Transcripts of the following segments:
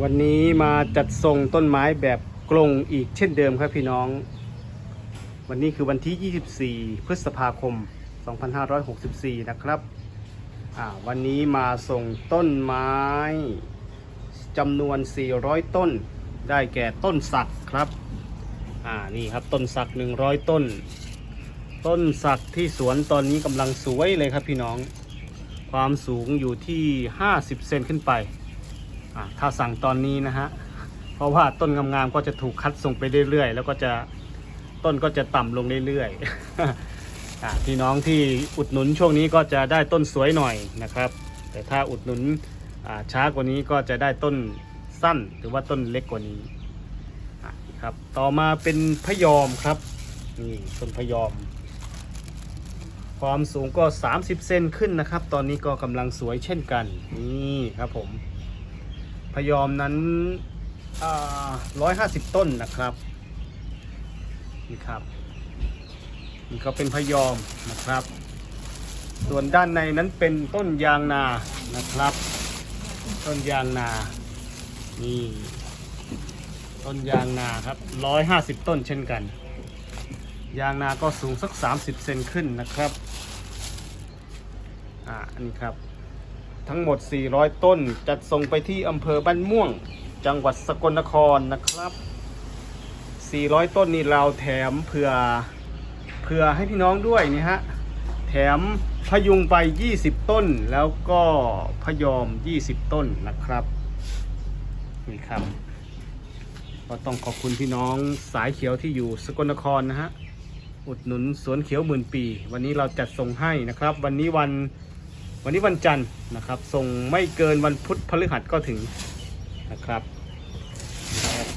วันนี้มาจัดส่งต้นไม้แบบกลงอีกเช่นเดิมครับพี่น้อง วันนี้คือวันที่ 24 พฤษภาคม 2564 นะครับ วันนี้มาส่งต้นไม้จำนวน 400 ต้น ได้แก่ต้นสักครับ อ่า นี่ครับต้นสัก 100 ต้น ต้นสักที่สวนตอนนี้กำลังสวยเลยครับพี่น้อง ความสูงอยู่ที่ 50 เซนขึ้นไป ถ้าสั่งตอนนี้นะฮะ เพราะว่าต้นงามๆก็จะถูกคัดส่งไปเรื่อยๆ แล้วก็จะต้นก็จะต่ำลงเรื่อยๆพี่น้องที่อุดหนุนช่วงนี้ก็จะได้ต้นสวยหน่อยนะครับ แต่ถ้าอุดหนุนช้ากว่านี้ก็จะได้ต้นสั้นหรือว่าต้นเล็กกว่านี้ครับต่อมาเป็นพยอมครับนี่ต้นพยอม ความสูงก็ 30 เซนขึ้นนะครับ ตอนนี้ก็กำลังสวยเช่นกัน นี่ครับผม พยอมนั้นร้อยห้าสิบต้นนะครับนี่ครับนี่ก็เป็นพยอมนะครับ ส่วนด้านในนั้นเป็นต้นยางนานะครับ ต้นยางนานี่ต้นยางนาครับร้อยห้าสิบต้นเช่นกัน ยางนาก็สูงสัก30เซนขึ้นนะครับอ่าอันนี้ครับ ทั้งหมด 400 ต้น จัดส่งไปที่อำเภอบ้านม่วง จังหวัดสกลนครนะครับ 400 ต้นนี่เราแถมเผื่อเผื่อให้พี่น้องด้วยนี่ฮะ แถมพยุงไป 20 ต้น แล้วก็พยอม 20 ต้นนะครับนี่ครับก็ต้องขอบคุณพี่น้องสายเขียวที่อยู่สกลนครนะฮะ อุดหนุนสวนเขียวหมื่นปี วันนี้เราจัดส่งให้นะครับ วันนี้วัน วันนี้วันจันทร์นะครับ ส่งไม่เกินวันพุธพฤหัสก็ถึงนะครับ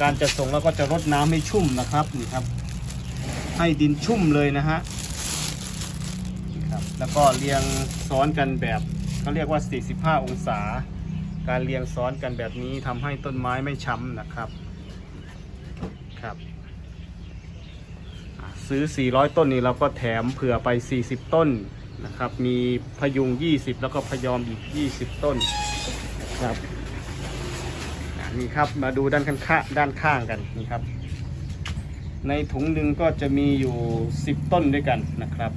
การจัดส่งเราก็จะรดน้ำให้ชุ่มนะครับนี่ครับ ให้ดินชุ่มเลยนะฮะนี่ครับแล้วก็เรียงซ้อนกันแบบเขาเรียกว่า 45 องศา การเรียงซ้อนกันแบบนี้ทำให้ต้นไม้ไม่ช้ำนะครับครับซื้อ 400 ต้นนี้เราก็แถมเผื่อไป 40 ต้น นะครับ มีพยุง 20 แล้วก็พยอมอีก 20 ต้นนะครับนี่ครับมาดูด้านข้างด้านข้างกันนี่ครับ ในถุงหนึ่งก็จะมีอยู่ 10 ต้นด้วยกันนะครับ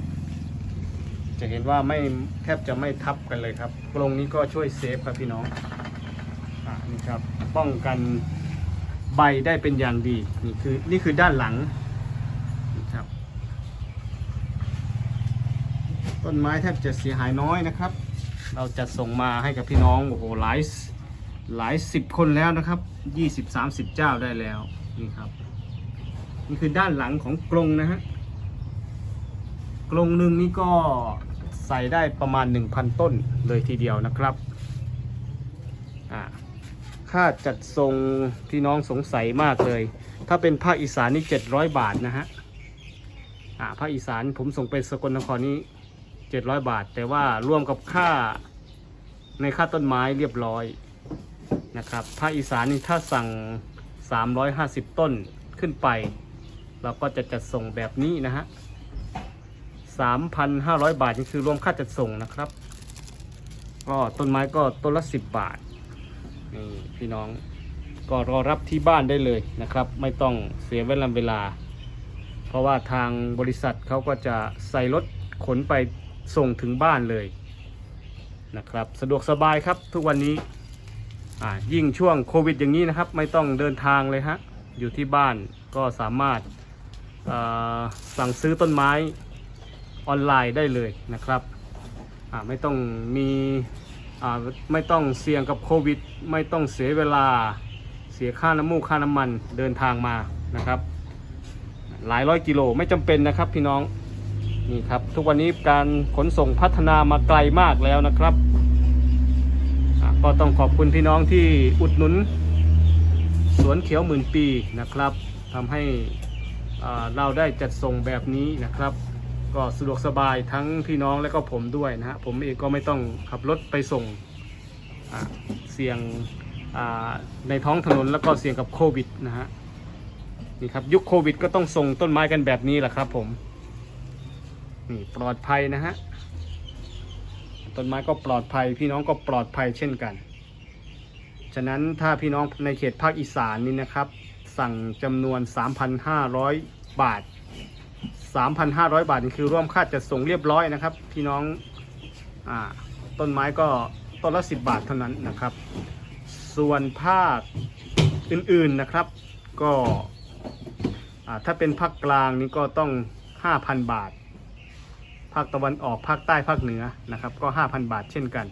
จะเห็นว่าไม่แทบจะไม่ทับกันเลยครับกรงนี้ก็ช่วยเซฟครับพี่น้องอนี่ครับป้องกันใบได้เป็นอย่างดีนี่คือนี่คือด้านหลัง ครับ ต้นไม้แทบจะเสียหายน้อยนะครับ เราจะส่งมาให้กับพี่น้องโอ้โหหลายหลายสิบคนแล้วนะครับยี่สิบสามสิบเจ้าได้แล้วนี่ครับนี่คือด้านหลังของกรงนะฮะกรงหนึ่งนี่ก็ใส่ได้ประมาณ 1,000 ต้นเลยทีเดียวนะครับค่าจัดส่งพี่น้องสงสัยมากเลย ถ้าเป็นภาคอีสานนี่ 700 บาทนะฮะภาคอีสานผมส่งไปสกลนครนี้ 700 บาท แต่ว่ารวมกับค่าในค่าต้นไม้เรียบร้อยนะครับภาคอีสานนี่ถ้าสั่ง 350 ต้นขึ้นไป เราก็จะจัดส่งแบบนี้นะฮะ 3,500 บาทนี่คือรวมค่าจัดส่งนะครับ ก็ต้นไม้ก็ต้นละ 10 บาทนี่พี่น้องก็รอรับที่บ้านได้เลยนะครับ ไม่ต้องเสียเวลาเวลา เพราะว่าทางบริษัทเขาก็จะใส่รถขนไป ส่งถึงบ้านเลยนะครับ สะดวกสบายครับทุกวันนี้อ่ายิ่งช่วงโควิดอย่างนี้นะครับ ไม่ต้องเดินทางเลยฮะอยู่ที่บ้านก็สามารถาสั่งซื้อต้นไม้ออนไลน์ได้เลยนะครับไม่ต้องมีอ่าไม่ต้องเสี่ยงกับโควิด ไม่ต้องเสียเวลาเสียค่าน้ำมูกค่าน้ำมันเดินทางมานะครับ หลายร้อยกิโลไม่จำเป็นนะครับพี่น้อง นี่ครับ ทุกวันนี้การขนส่งพัฒนามาไกลมากแล้วนะครับ ก็ต้องขอบคุณพี่น้องที่อุดหนุน สวนเขียวหมื่นปีนะครับทำให้เราได้จัดส่งแบบนี้นะครับ ก็สะดวกสบายทั้งพี่น้องและก็ผมด้วยนะฮะผมเองก็ไม่ต้องขับรถไปส่งเสี่ยงในท้องถนนแล้วก็เสี่ยงกับโควิดนะฮะนี่ครับยุคโควิดก็ต้องส่งต้นไม้กันแบบนี้แหละครับผม นี่ปลอดภัยนะฮะต้นไม้ก็ปลอดภัย พี่น้องก็ปลอดภัยเช่นกัน ฉะนั้นถ้าพี่น้องในเขตภาคอีสานนี่นะครับ สั่งจำนวน 3,500 บาท 3,500 บาทนี่คือร่วมค่าจัดส่งเรียบร้อยนะครับ พี่น้องอต้นไม้ก็ต้นละ 10 บาทเท่านั้นนะครับ ส่วนภาคอื่นๆนะครับ ก็ถ้าเป็นภาคกลางนี่ก็ต้อง 5,000 บาท ภาคตะวันออกภาคใต้ภาคเหนือนะครับก็ 5,000 บาทเช่นกัน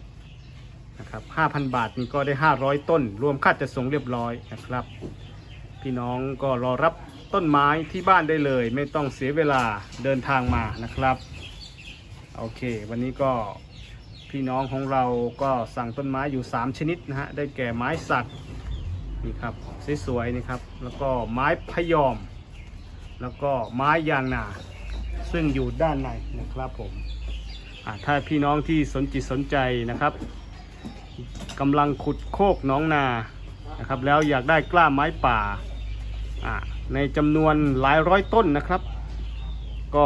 นะครับ5,000 บาทนี่ก็ได้ 500 ต้น รวมค่าจัดส่งเรียบร้อยนะครับ พี่น้องก็รอรับต้นไม้ที่บ้านได้เลย ไม่ต้องเสียเวลาเดินทางมานะครับโอเค วันนี้ก็พี่น้องของเราก็สั่งต้นไม้อยู่ 3 ชนิดนะฮะได้แก่ไม้สักนี่ครับสวยๆนี่ครับแล้วก็ไม้พยอม แล้วก็ไม้ยางนา ซึ่งอยู่ด้านในนะครับผมถ้าพี่น้องที่สนจิตสนใจนะครับกำลังขุดโคกน้องนานะครับแล้วอยากได้กล้าไม้ป่าอ่าในจำนวนหลายร้อยต้นนะครับ ก็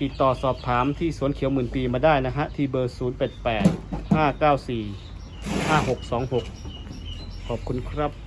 ติดต่อสอบถามที่สวนเขียวหมื่นปีมาได้นะฮะที่เบอร์ 0 8 8 5 9 4 5 6 2 6 ขอบคุณครับ